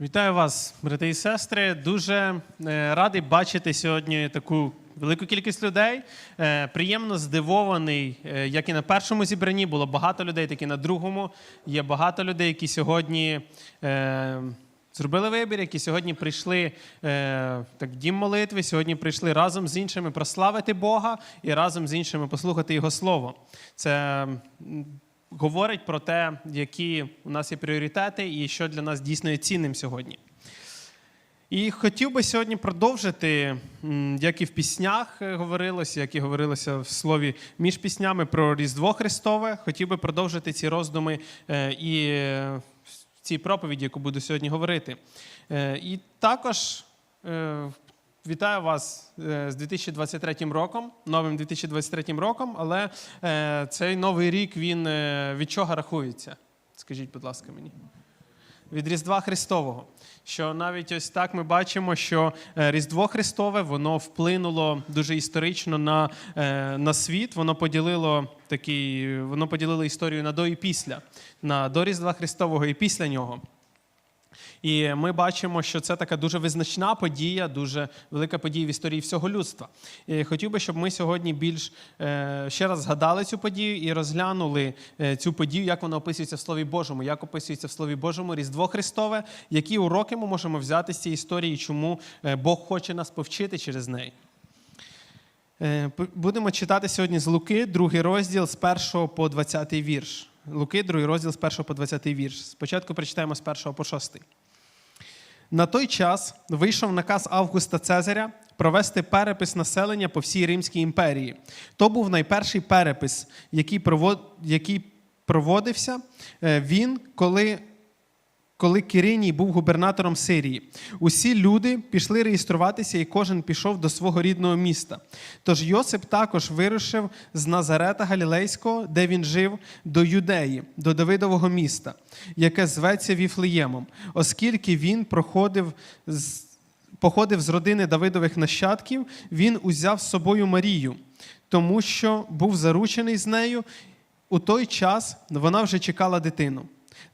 Вітаю вас, брати і сестри. Дуже е, радий бачити сьогодні таку велику кількість людей. Е, Приємно здивований, е, як і на першому зібранні було багато людей, так і на другому. Є багато людей, які сьогодні зробили вибір, які сьогодні прийшли так, в дім молитви, сьогодні прийшли разом з іншими прославити Бога і разом з іншими послухати Його Слово. Це говорить про те, які у нас є пріоритети і що для нас дійсно є цінним сьогодні. І хотів би сьогодні продовжити, як і в піснях е, говорилося, як і говорилося в слові між піснями про Різдво Христове. Хотів би продовжити ці роздуми е, і е, в цій проповіді, яку буду сьогодні говорити. І також вітаю вас е, з 2023 роком, новим 2023 роком, але е, цей новий рік він е, від чого рахується? Скажіть, будь ласка, мені від Різдва Христового. Що навіть ось так ми бачимо, що Різдво Христове воно вплинуло дуже історично на, на світ. Воно поділило такий, воно поділило історію на до і після, на до Різдва Христового і після нього. І ми бачимо, що це така дуже визначна подія, дуже велика подія в історії всього людства. І хотів би, щоб ми сьогодні більш е, ще раз згадали цю подію і розглянули е, цю подію, як вона описується в Слові Божому, як описується в Слові Божому Різдво Христове, які уроки ми можемо взяти з цієї історії, чому е, Бог хоче нас повчити через неї. Будемо читати сьогодні з Луки, другий розділ з 1 по 20 вірш. Луки, другий розділ з 1 по 20 вірш. Спочатку прочитаємо з 1 по 6. На той час вийшов наказ Августа Цезаря провести перепис населення по всій Римській імперії. То був найперший перепис, який, проводився е, він, коли коли Кириній був губернатором Сирії. Усі люди пішли реєструватися, і кожен пішов до свого рідного міста. Тож Йосип також вирушив з Назарета Галілейського, де він жив, до Юдеї, до Давидового міста, яке зветься Віфлеємом, оскільки він проходив з походив з родини Давидових нащадків, він узяв з собою Марію, тому що був заручений з нею. У той час вона вже чекала дитину.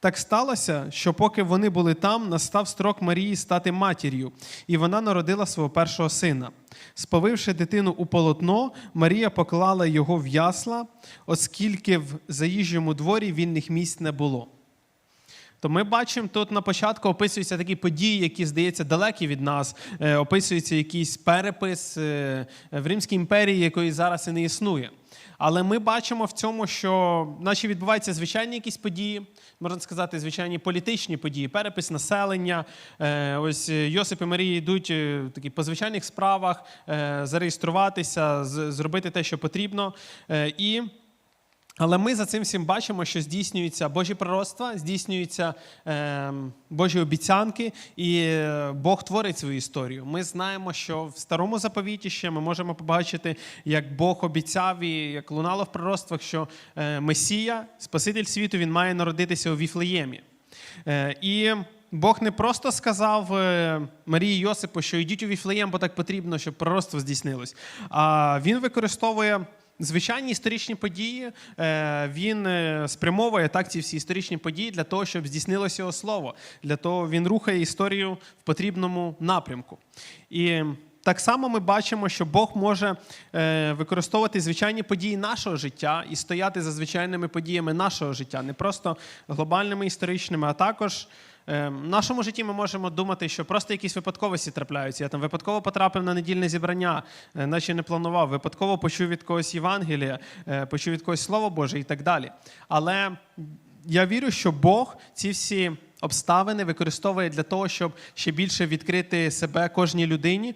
Так сталося, що поки вони були там, настав строк Марії стати матір'ю, і вона народила свого першого сина. Сповивши дитину у полотно, Марія поклала його в ясла, оскільки в заїжджому дворі вільних місць не було. То ми бачимо, тут на початку описуються такі події, які, здається, далекі від нас. Е, описується якийсь перепис е, в Римській імперії, якої зараз і не існує. Але ми бачимо в цьому, що наче відбуваються звичайні якісь події, можна сказати, звичайні політичні події, перепис населення. Е, Ось Йосип і Марія йдуть е, такі по звичайних справах, е, зареєструватися, зробити те, що потрібно. Е, І але ми за цим всім бачимо, що здійснюються Божі пророцтва, здійснюються е, Божі обіцянки, і е, Бог творить свою історію. Ми знаємо, що в старому заповіті ще ми можемо побачити, як Бог обіцяв і як лунало в пророцтвах, що е, Месія, Спаситель світу, він має народитися у Віфлеємі. Е, і Бог не просто сказав е, Марії Йосипу, що йдіть у Віфлеєм, бо так потрібно, щоб пророцтво здійснилось. А він використовує звичайні історичні події. е, Він е, спрямовує так ці всі історичні події для того, щоб здійснилося його слово. Для того він рухає історію в потрібному напрямку. І так само ми бачимо, що Бог може е, використовувати звичайні події нашого життя і стояти за звичайними подіями нашого життя, не просто глобальними історичними, а також. Е, В нашому житті ми можемо думати, що просто якісь випадковості трапляються. Я там випадково потрапив на недільне зібрання, е, наче не планував, випадково почув від когось Євангелія, е, почув від когось Слово Боже і так далі. Але я вірю, що Бог ці всі обставини використовує для того, щоб ще більше відкрити себе кожній людині,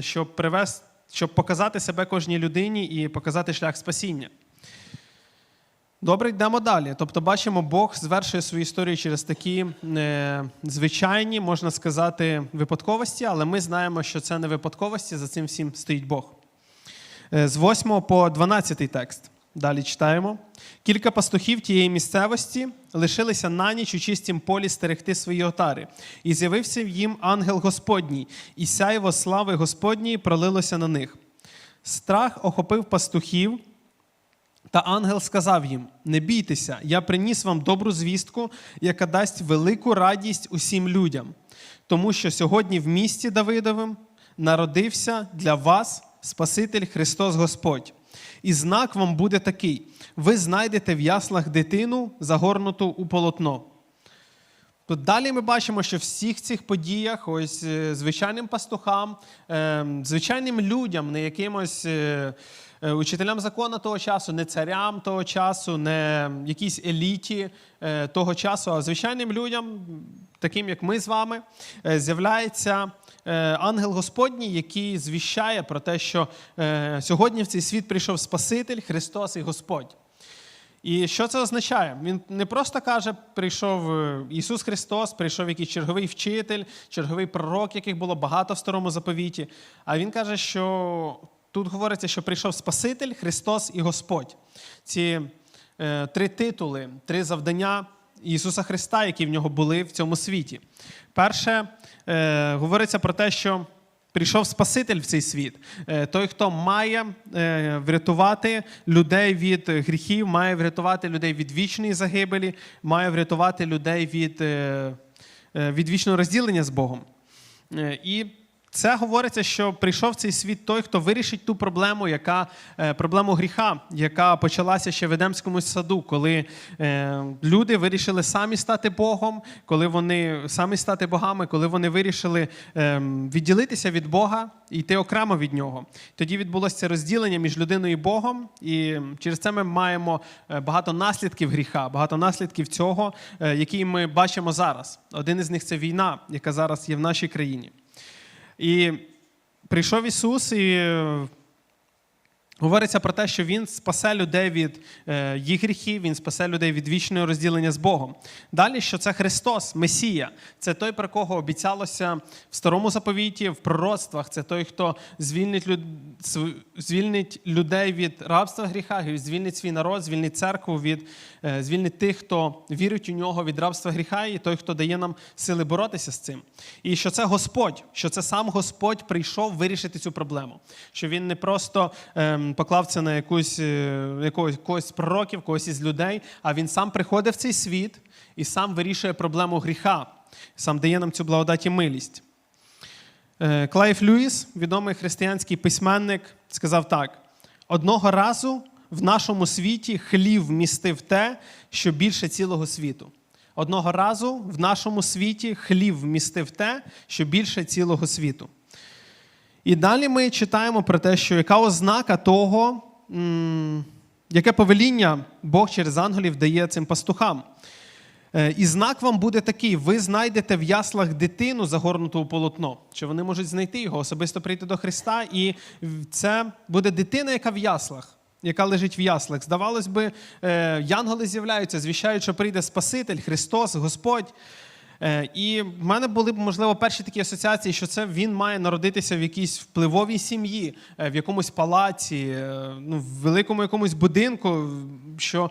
щоб привести, щоб показати себе кожній людині і показати шлях спасіння. Добре, йдемо далі. Тобто, бачимо, Бог звершує свою історію через такі е, звичайні, можна сказати, випадковості, але ми знаємо, що це не випадковості, за цим всім стоїть Бог. Е, з 8 по 12 текст. Далі читаємо. Кілька пастухів тієї місцевості лишилися на ніч у чистім полі стерегти свої отари. І з'явився їм ангел Господній, і сяйво слави Господньої пролилося на них. Страх охопив пастухів, Та ангел сказав їм: Не бійтеся, я приніс вам добру звістку, яка дасть велику радість усім людям, тому що сьогодні в місті Давидовим народився для вас Спаситель Христос Господь. І знак вам буде такий: ви знайдете в яслах дитину, загорнуту у полотно. Тут далі ми бачимо, що в всіх цих подіях, ось е, звичайним пастухам, е, звичайним людям, не якимось е, учителям закону того часу, не царям того часу, не якійсь еліті е, того часу, а звичайним людям, таким як ми з вами, е, з'являється е, ангел Господній, який звіщає про те, що е, сьогодні в цей світ прийшов Спаситель, Христос і Господь. І що це означає? Він не просто каже, прийшов е, Ісус Христос, прийшов якийсь черговий вчитель, черговий пророк, яких було багато в старому заповіті. А він каже, що тут говориться, що прийшов Спаситель, Христос і Господь. Ці е, три титули, три завдання Ісуса Христа, які в нього були в цьому світі. Перше, е, говориться про те, що Прийшов Спаситель в цей світ, Е, той, хто має е, врятувати людей від гріхів, має врятувати людей від вічної загибелі, має врятувати людей від, е, е, від вічного розділення з Богом. Е, І це говориться, що прийшов цей світ той, хто вирішить ту проблему, яка е, проблему гріха, яка почалася ще в Едемському саду, коли е, люди вирішили самі стати Богом, коли вони самі стати богами, коли вони вирішили е, відділитися від Бога і йти окремо від нього. Тоді відбулося це розділення між людиною і Богом, і через це ми маємо е, багато наслідків гріха, багато наслідків цього, е, які ми бачимо зараз. Один із них це війна, яка зараз є в нашій країні. І прийшов Ісус і говориться про те, що Він спасе людей від е, їх гріхів, Він спасе людей від вічного розділення з Богом. Далі, що це Христос, Месія, це той, про кого обіцялося в старому заповіті, в пророцтвах. Це той, хто звільнить, люд... звільнить людей від рабства гріха, звільнить свій народ, звільнить церкву від е, звільнить тих, хто вірить у нього від рабства гріха, і той, хто дає нам сили боротися з цим. І що це Господь, що це сам Господь прийшов вирішити цю проблему. Що він не просто ем, поклав це на якусь е, якогось когось з пророків, когось із людей, а він сам приходить в цей світ і сам вирішує проблему гріха, сам дає нам цю благодать і милість. Е, Клайв Льюіс, відомий християнський письменник, сказав так: одного разу в нашому світі хлів вмістив те, що більше цілого світу. Одного разу в нашому світі хлів вмістив те, що більше цілого світу. І далі ми читаємо про те, що яка ознака того, яке повеління Бог через ангелів дає цим пастухам. Е, І знак вам буде такий: ви знайдете в яслах дитину, загорнуту у полотно, що вони можуть знайти його, особисто прийти до Христа, і це буде дитина, яка в яслах, яка лежить в яслах. Здавалось би, е, янголи з'являються, звіщають, що прийде Спаситель, Христос, Господь. Е, І в мене були б, можливо, перші такі асоціації, що це він має народитися в якійсь впливовій сім'ї, е, в якомусь палаці, е, ну, в великому якомусь будинку, що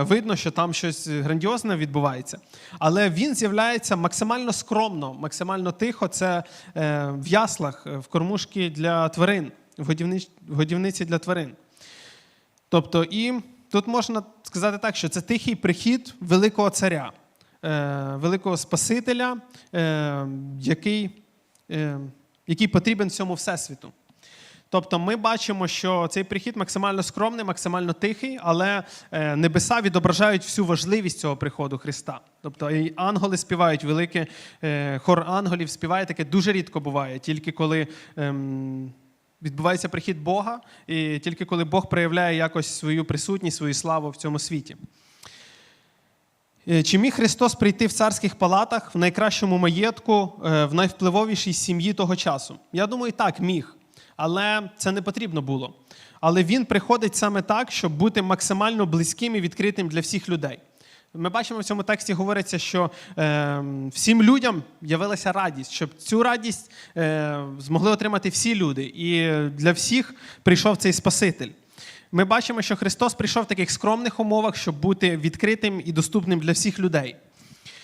видно, що там щось грандіозне відбувається. Але він з'являється максимально скромно, максимально тихо. Це в яслах, в кормушки для тварин, в годівниці для тварин. Тобто, і тут можна сказати так, що це тихий прихід великого царя, великого Спасителя, е, який, е, який потрібен всьому всесвіту. Тобто ми бачимо, що цей прихід максимально скромний, максимально тихий, але е, небеса відображають всю важливість цього приходу Христа. Тобто і ангели співають велике, е, хор ангелів співає таке дуже рідко буває, тільки коли. ем, Відбувається прихід Бога, і тільки коли Бог проявляє якось свою присутність, свою славу в цьому світі. Е, Чи міг Христос прийти в царських палатах в найкращому маєтку, е, в найвпливовішій сім'ї того часу? Я думаю, так, міг. Але це не потрібно було. Але він приходить саме так, щоб бути максимально близьким і відкритим для всіх людей. Ми бачимо в цьому тексті говориться, що е, всім людям явилася радість, щоб цю радість е, змогли отримати всі люди. І для всіх прийшов цей Спаситель. Ми бачимо, що Христос прийшов в таких скромних умовах, щоб бути відкритим і доступним для всіх людей.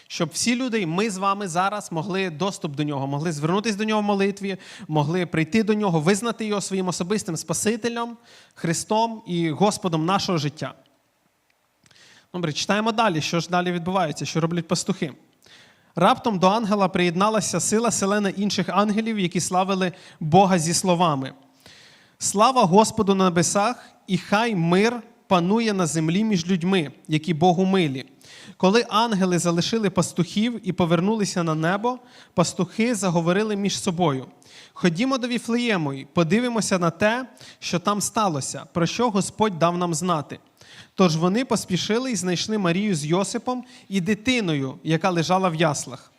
Щоб всі люди, ми з вами зараз могли доступ до нього, могли звернутися до нього в молитві, могли прийти до нього, визнати його своїм особистим Спасителем, Христом і Господом нашого життя. Добре, читаємо далі, що ж далі відбувається, що роблять пастухи. Раптом до ангела приєдналася сила селена інших ангелів, які славили Бога зі словами. Слава Господу на небесах, і хай мир панує на землі між людьми, які Богу милі. Коли ангели залишили пастухів і повернулися на небо, пастухи заговорили між собою. Ходімо до Віфлеєму і подивимося на те, що там сталося, про що Господь дав нам знати. Тож вони поспішили і знайшли Марію з Йосипом і дитиною, яка лежала в яслах.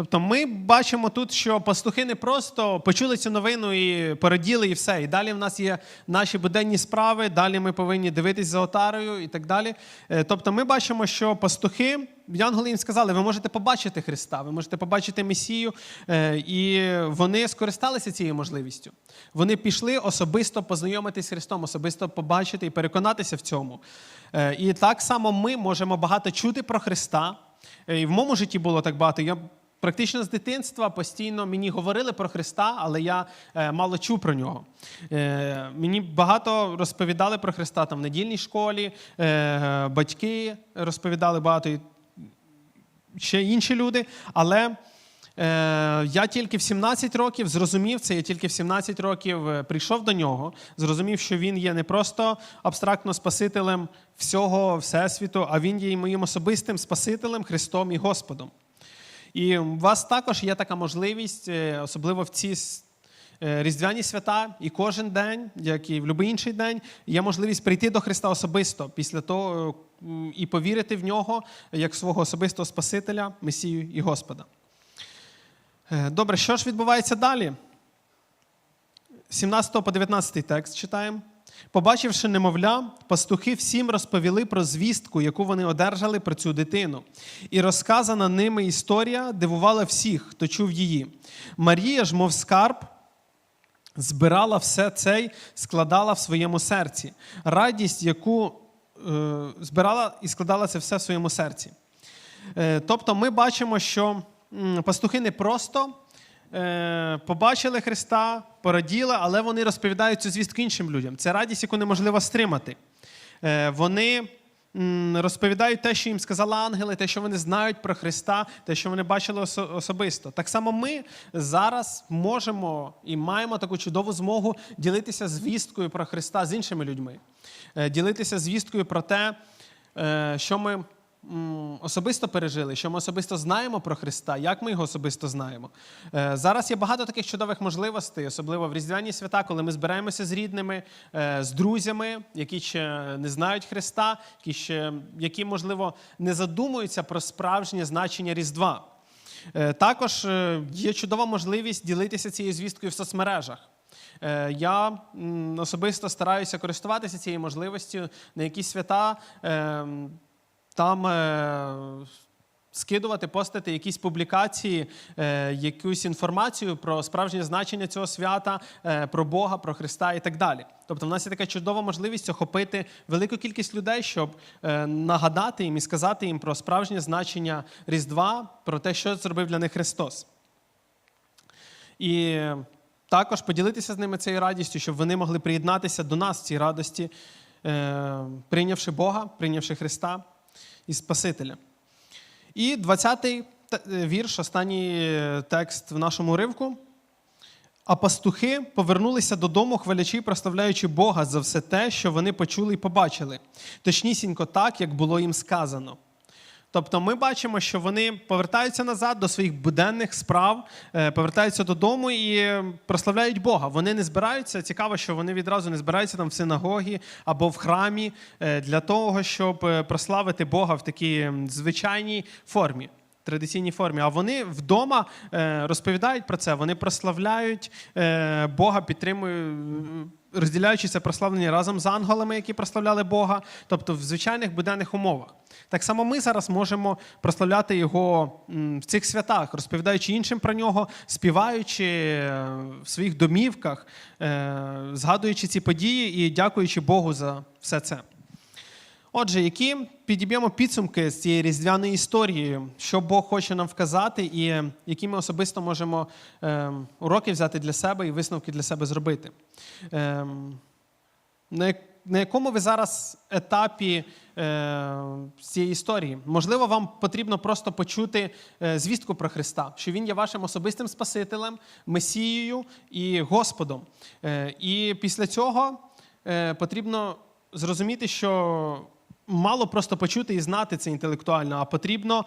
Тобто ми бачимо тут, що пастухи не просто почули цю новину і пораділи, і все. І далі в нас є наші буденні справи, далі ми повинні дивитись за отарою і так далі. Е, Тобто ми бачимо, що пастухи, янголи їм сказали, ви можете побачити Христа, ви можете побачити Месію, е, і вони скористалися цією можливістю. Вони пішли особисто познайомитись з Христом, особисто побачити і переконатися в цьому. Е, І так само ми можемо багато чути про Христа. І в моєму житті було так багато. Я Практично з дитинства постійно мені говорили про Христа, але я е, мало чув про нього. Е, мені багато розповідали про Христа там в недільній школі, е, батьки розповідали багато, і ще інші люди. Але я тільки в 17 років зрозумів це, я тільки в 17 років прийшов до нього, зрозумів, що він є не просто абстрактно Спасителем всього Всесвіту, а він є і моїм особистим Спасителем, Христом і Господом. І у вас також є така можливість, е, особливо в ці е, різдвяні свята, і кожен день, як і в будь-який інший день, є можливість прийти до Христа особисто після того е, і повірити в нього як свого особистого Спасителя, Месію і Господа. Добре, що ж відбувається далі? 17 по 19 текст читаємо. Побачивши немовля, пастухи всім розповіли про звістку, яку вони одержали про цю дитину. І розказана ними історія дивувала всіх, хто чув її. Марія ж, мов скарб, збирала все це й складала в своєму серці. Радість, яку е, збирала і складала це все в своєму серці. Е, Тобто ми бачимо, що пастухи не просто побачили Христа, пораділи, але вони розповідають цю звістку іншим людям. Це радість, яку неможливо стримати. Е, Вони розповідають те, що їм сказали ангели, те, що вони знають про Христа, те, що вони бачили особисто. Так само ми зараз можемо і маємо таку чудову змогу ділитися звісткою про Христа з іншими людьми, Е, ділитися звісткою про те, е, що ми особисто пережили, що ми особисто знаємо про Христа, як ми його особисто знаємо. Е, Зараз є багато таких чудових можливостей, особливо в різдвяні свята, коли ми збираємося з рідними, е, з друзями, які ще не знають Христа, які ще які, можливо, не задумуються про справжнє значення Різдва. Е, Також є чудова можливість ділитися цією звісткою в соцмережах. Я особисто стараюся користуватися цією можливістю на якісь свята. Там е, скидувати, постити якісь публікації, е, якусь інформацію про справжнє значення цього свята, е, про Бога, про Христа і так далі. Тобто, в нас є така чудова можливість охопити велику кількість людей, щоб е, нагадати їм і сказати їм про справжнє значення Різдва, про те, що зробив для них Христос. І також поділитися з ними цією радістю, щоб вони могли приєднатися до нас в цій радості, е, прийнявши Бога, прийнявши Христа і Спасителя. І 20-й вірш, останній е, текст в нашому ривку. А пастухи повернулися додому, хвалячи і прославляючи Бога за все те, що вони почули і побачили, точнісінько так, як було їм сказано. Тобто ми бачимо, що вони повертаються назад до своїх буденних справ, е, повертаються додому і прославляють Бога. Вони не збираються. Цікаво, що вони відразу не збираються там в синагогі або в храмі е, для того, щоб е, прославити Бога в такій звичайній формі. Традиційній формі, а вони вдома розповідають про це. Вони прославляють Бога, підтримують, розділяючи це прославлення разом з ангелами, які прославляли Бога, тобто в звичайних буденних умовах. Так само ми зараз можемо прославляти його в цих святах, розповідаючи іншим про нього, співаючи е, в своїх домівках, е, згадуючи ці події і дякуючи Богу за все це. Отже, які підіб'ємо підсумки з цієї різдвяної історії, що Бог хоче нам вказати, і які ми особисто можемо е, уроки взяти для себе і висновки для себе зробити. Е, на, якому ви зараз етапі е, цієї історії? Можливо, вам потрібно просто почути е, звістку про Христа, що Він є вашим особистим Спасителем, Месією і Господом. Е, і після цього потрібно зрозуміти, що мало просто почути і знати це інтелектуально, а потрібно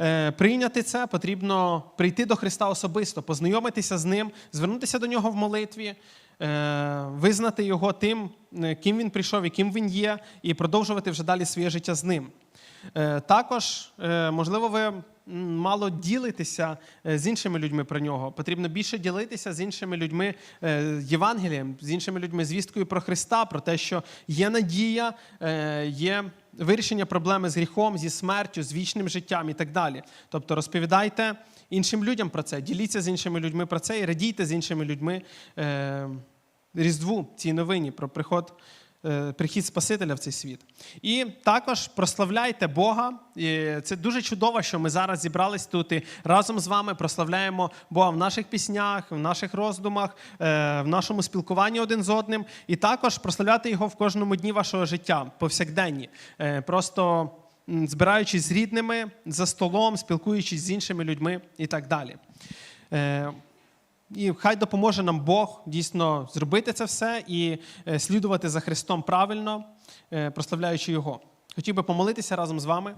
е, прийняти це, потрібно прийти до Христа особисто, познайомитися з ним, звернутися до нього в молитві, е, визнати його тим, е, ким він прийшов і ким він є, і продовжувати вже далі своє життя з ним. Також, можливо, ви мало ділитеся е, з іншими людьми про нього. Потрібно більше ділитися з іншими людьми е, Євангелієм, з іншими людьми звісткою про Христа, про те, що є надія, е, є вирішення проблеми з гріхом, зі смертю, з вічним життям і так далі. Тобто розповідайте іншим людям про це, діліться з іншими людьми про це і радійте з іншими людьми Різдву, цій новині про приход прихід Спасителя в цей світ. І також прославляйте Бога. І Це дуже чудово, що ми зараз зібрались тут і разом з вами прославляємо Бога в наших піснях, в наших роздумах, е, в нашому спілкуванні один з одним. І також прославляти його в кожному дні вашого життя, повсякденні. Е, Просто збираючись з рідними за столом, спілкуючись з іншими людьми і так далі. І хай допоможе нам Бог дійсно зробити це все і е, слідувати за Христом правильно, е, прославляючи Його. Хотів би помолитися разом з вами.